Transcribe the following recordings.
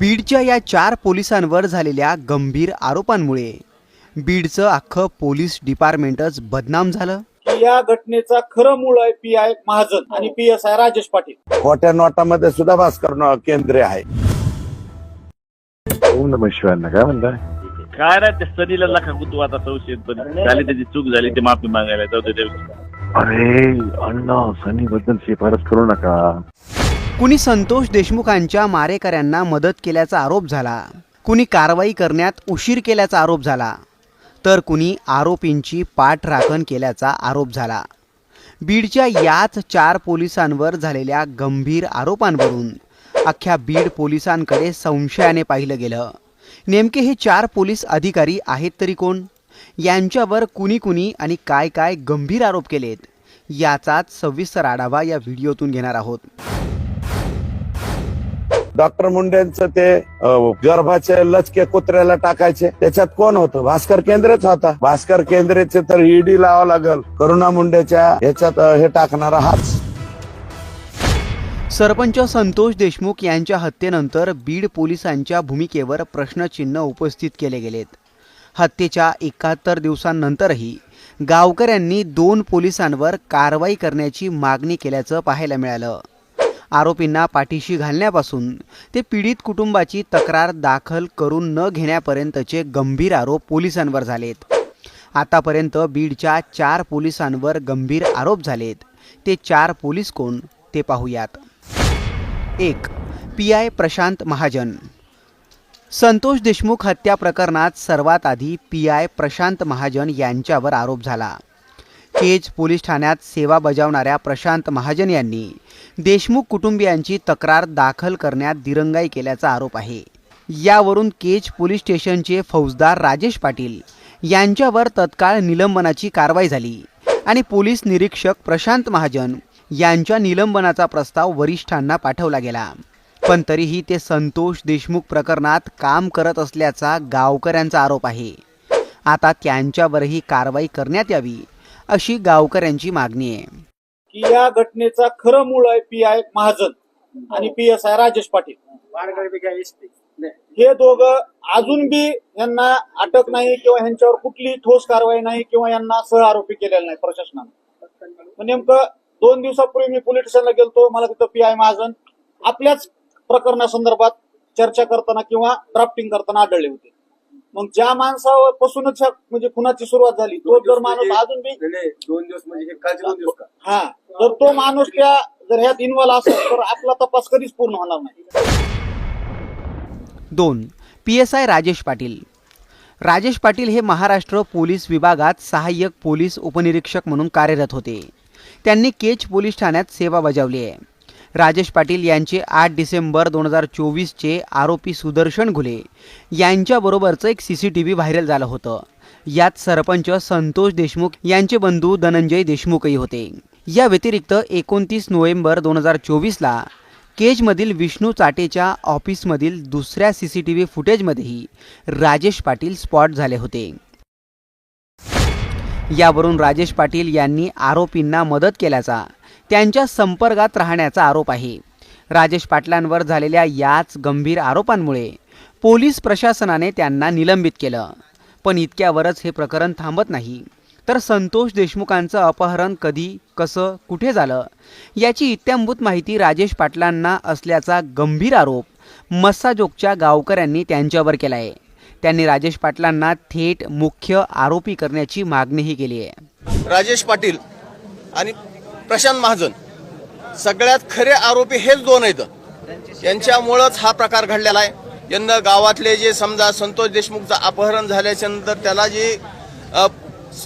बीडच्या या चार पोलिसांवर झालेल्या गंभीर आरोपांमुळे बीडचं अख्खं पोलीस डिपार्टमेंटच बदनाम झालं. की या घटनेचा खरं मूळ आहे पी आय महाजन आणि P S I Rajesh Patil. खोट्या नोटामध्ये सुद्धा भास्कर केंद्रे आहे. ओम नम शिवाय काय म्हणताय? काय रे त्या सनीला नका गुतू आता संशयित पण. झाली त्याची चूक झाली ते माफी मागायला जाऊ दे अरे अण्णा सनी बद्दल शिफारस करू नका. कुणी संतोष देशमुखांच्या मारेकऱ्यांना मदत केल्याचा आरोप झाला. कुणी कारवाई करण्यात उशीर केल्याचा आरोप झाला. तर कुणी आरोपींची पाठराखण केल्याचा आरोप झाला. बीडच्या याच चार पोलिसांवर झालेल्या गंभीर आरोपांवरून अख्ख्या बीड पोलिसांकडे संशयाने पाहिलं गेलं. नेमके हे चार पोलीस अधिकारी आहेत तरी कोण? यांच्यावर कुणी कुणी आणि काय काय गंभीर आरोप केलेत? याचाच सविस्तर आढावा या व्हिडिओतून घेणार आहोत. डॉक्टर मुंडेंचं ते गर्भाचे लचके कुत्र्याला टाकायचे. त्याच्यात कोण होतं? भास्कर केंद्रेच होता. भास्कर केंद्रेचे तर ईडी लावा लागल. करुणा मुंडेच्या ह्याच्यात हे टाकणारा हाच. सरपंच संतोष देशमुख यांच्या हत्येनंतर बीड पोलिसांच्या भूमिकेवर प्रश्नचिन्ह उपस्थित केले गेलेत. हत्येच्या एकाहत्तर दिवसांनंतरही गावकऱ्यांनी दोन पोलिसांवर कारवाई करण्याची मागणी केल्याचं पाहायला मिळालं. आरोपींना पाठीशी घालण्यापासून ते पीडित कुटुंबाची तक्रार दाखल करून न घेण्यापर्यंतचे गंभीर आरोप पोलिसांवर झालेत. आतापर्यंत बीडच्या चार पोलिसांवर गंभीर आरोप झालेत. ते चार पोलीस कोण ते पाहूयात. एक पी आय प्रशांत महाजन. संतोष देशमुख हत्या प्रकरणात सर्वात आधी पी आय प्रशांत महाजन यांच्यावर आरोप झाला. केज पोलीस ठाण्यात सेवा बजावणाऱ्या प्रशांत महाजन यांनी देशमुख कुटुंबियांची तक्रार दाखल करण्यात दिरंगाई केल्याचा आरोप आहे. यावरून केज पोलीस स्टेशनचे फौजदार राजेश पाटील यांच्यावर तत्काळ निलंबनाची कारवाई झाली आणि पोलीस निरीक्षक प्रशांत महाजन यांच्या निलंबनाचा प्रस्ताव वरिष्ठांना पाठवला गेला. पण तरीही ते संतोष देशमुख प्रकरणात काम करत असल्याचा गावकऱ्यांचा आरोप आहे. आता त्यांच्यावरही कारवाई करण्यात यावी अशी गावकऱ्यांची मागणी आहे. की या घटनेचा खरं मूळ आहे पी आय महाजन आणि P S I Rajesh Patil. हे दोघं अजून बी यांना अटक नाही किंवा यांच्यावर कुठली ठोस कारवाई नाही किंवा यांना सह आरोपी केलेला नाही प्रशासनानं. नेमकं दोन दिवसापूर्वी मी पोलीस स्टेशनला गेलतो मला तिथं पी आय महाजन आपल्याच प्रकरणासंदर्भात चर्चा करताना किंवा ड्राफ्टिंग करताना आढळले होते. मग ज्या माणसापासूनच ह्या म्हणजे खुनाची सुरुवात झाली तो जर माणूस अजून बी दोन दिवस म्हणजे हे कालचे दोन दिवस का? हा जर तो माणूस त्या जर ह्यात इन्व्हॉल्व असेल तर आपला तपास कधीच पूर्ण होणार नाही. दोन P S I Rajesh Patil. Rajesh Patil हे महाराष्ट्र पोलीस विभागात सहाय्यक पोलीस उपनिरीक्षक म्हणून कार्यरत होते. त्यांनी केच पोलीस ठाण्यात सेवा बजावली आहे. राजेश पाटील यांचे आठ डिसेंबर दोन हजार चोवीसचे आरोपी सुदर्शन घुले यांच्याबरोबरचं एक C C T V viral झालं होतं. यात सरपंच संतोष देशमुख यांचे बंधू धनंजय देशमुखही होते. या व्यतिरिक्त एकोणतीस नोव्हेंबर दोन हजार चोवीसला केजमधील विष्णू चाटेच्या ऑफिसमधील दुसऱ्या सी सी टी व्ही फुटेजमध्येही राजेश पाटील स्पॉट झाले होते. यावरून राजेश पाटील यांनी आरोपींना मदत केल्याचा त्यांच्या संपर्कात राहण्याचा आरोप आहे. राजेश पाटलांवर झालेल्या याच गंभीर आरोपांमुळे पोलीस प्रशासनाने त्यांना निलंबित केलं. पण इतक्यावरच हे प्रकरण थांबत नाही. तर संतोष देशमुखांचं अपहरण कधी कसं कुठे झालं याची इत्यांभूत माहिती राजेश पाटलांना असल्याचा गंभीर आरोप मस्साजोगच्या गावकऱ्यांनी त्यांच्यावर केला आहे त्यांनी राजेश पाटलांना थेट मुख्य आरोपी करण्याची मागणीही केली आहे राजेश पाटील आणि प्रशांत महाजन सगळ्यात खरे आरोपी हेच दोन आहेत. यांच्यामुळंच हा प्रकार घडलेला आहे. यांना गावातले जे समजा संतोष देशमुखचं अपहरण झाल्याच्यानंतर त्याला जे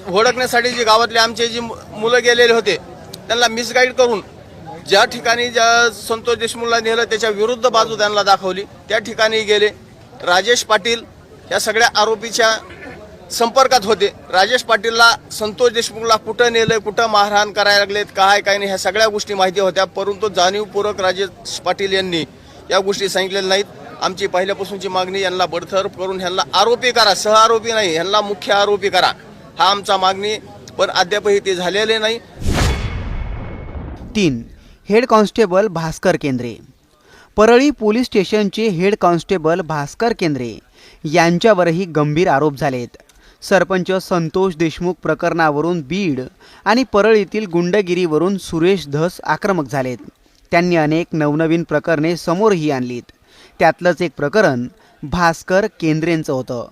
ओळखण्यासाठी जे गावातले आमचे जे मु- मुलं गेलेले होते त्यांना मिसगाईड करून ज्या ठिकाणी ज्या संतोष देशमुखला नेलं त्याच्या विरुद्ध बाजू त्यांना दाखवली त्या ठिकाणी गेले. राजेश पाटील या सगळ्या आरोपीच्या संपर्कात होते. राजेश पाटीलला संतोष देशमुखला कुठं नेलं कुठं मारहाण करायला लागलेत काय काय नाही ह्या सगळ्या गोष्टी माहिती होत्या. परंतु जाणीवपूर्वक राजेश पाटील यांनी या गोष्टी सांगितलेल्या नाहीत. आमची पहिल्यापासूनची मागणी यांना बडतर्फ करून ह्यांना आरोपी करा. सह आरोपी नाही ह्यांना मुख्य आरोपी करा. हा आमचा मागणी पण अद्यापही ते झालेले नाही. तीन. Head constable Bhaskar Kendre. Parli police स्टेशनचे हेड कॉन्स्टेबल भास्कर केंद्रे. यांच्यावरही गंभीर आरोप झालेत. सरपंच संतोष देशमुख प्रकरणावरून बीड आणि परळीतील गुंडगिरीवरून सुरेश धस आक्रमक झालेत. त्यांनी अनेक नवनवीन प्रकरणे समोरही आणलीत. त्यातलंच एक प्रकरण भास्कर केंद्रेंचं होतं.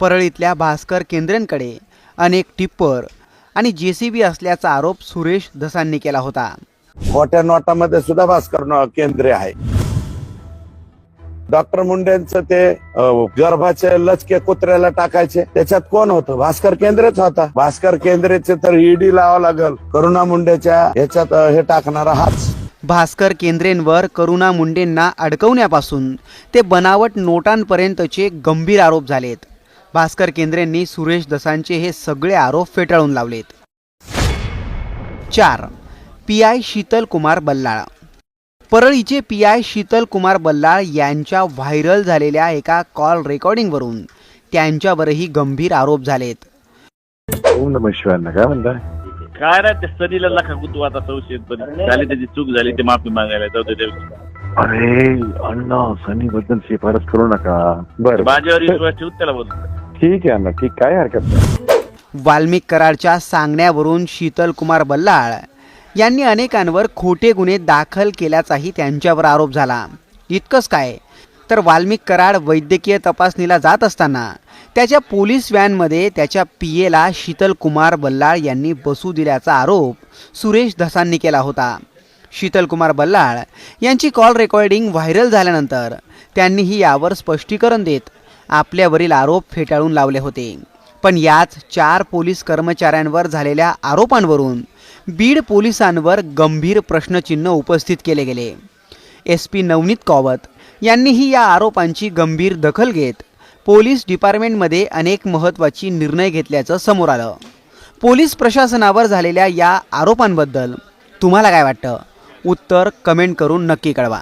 परळीतल्या भास्कर केंद्रेंकडे अनेक टिप्पर आणि जे सी बी असल्याचा आरोप सुरेश धसांनी केला होता. खोट्या नोटामध्ये सुद्धा भास्कर केंद्रे आहे डॉक्टर मुंडेंचं ते गर्भाचे लचके कुत्र्याला टाकायचे. त्याच्यात कोण होतं? भास्कर केंद्रेच होता. भास्कर केंद्रेचे तर ईडी लावावं लागल. करुणा मुंडेच्या ह्याच्यात हे टाकणारा हाच. भास्कर केंद्रेंवर करुणा मुंडेंना अडकवण्यापासून ते बनावट नोटांपर्यंतचे गंभीर आरोप झालेत. भास्कर केंद्रेंनी सुरेश दसांचे हे सगळे आरोप फेटाळून लावलेत. चार. P I Sheetal Kumar Ballal. परळीचे P I Sheetal Kumar Ballal यांच्या व्हायरल झालेल्या एका कॉल रेकॉर्डिंगवरून त्यांच्यावरही गंभीर आरोप झालेत. ओम नम शिवांना काय म्हणताय? काय नाही ते सनीला नका गुतू आता संशयितपणे झाली त्याची चूक झाली ते माफी मागायला. जाऊ दे देव. अरे अण्णा सनी बद्दल शिफारस करू नका. बर. माझ्यावर विश्वास ठेवून त्याला बोल ठीक आहे अण्णा. ठीक काय हरकत नाही. वाल्मिक कराडच्या सांगण्यावरून शीतल कुमार बल्लाळ यांनी अनेकांवर खोटे गुन्हे दाखल केल्याचाही त्यांच्यावर आरोप झाला. इतकंच काय? तर वाल्मिक कराड वैद्यकीय तपासणीला जात असताना त्याच्या पोलीस व्हॅनमध्ये त्याच्या पी एला शीतल कुमार बल्लाळ यांनी बसू दिल्याचा आरोप सुरेश धसांनी केला होता. शीतल कुमार बल्लाळ यांची कॉल रेकॉर्डिंग व्हायरल झाल्यानंतर त्यांनीही यावर स्पष्टीकरण देत आपल्यावरील आरोप फेटाळून लावले होते. पण याच चार पोलीस कर्मचाऱ्यांवर झालेल्या आरोपांवरून बीड पोलिसांवर गंभीर प्रश्नचिन्ह उपस्थित केले गेले. एस पी नवनीत कौवत यांनीही या आरोपांची गंभीर दखल घेत पोलीस डिपार्टमेंटमध्ये अनेक महत्त्वाची निर्णय घेतल्याचं समोर आलं. पोलीस प्रशासनावर झालेल्या या आरोपांबद्दल तुम्हाला काय वाटतं? उत्तर कमेंट करून नक्की कळवा.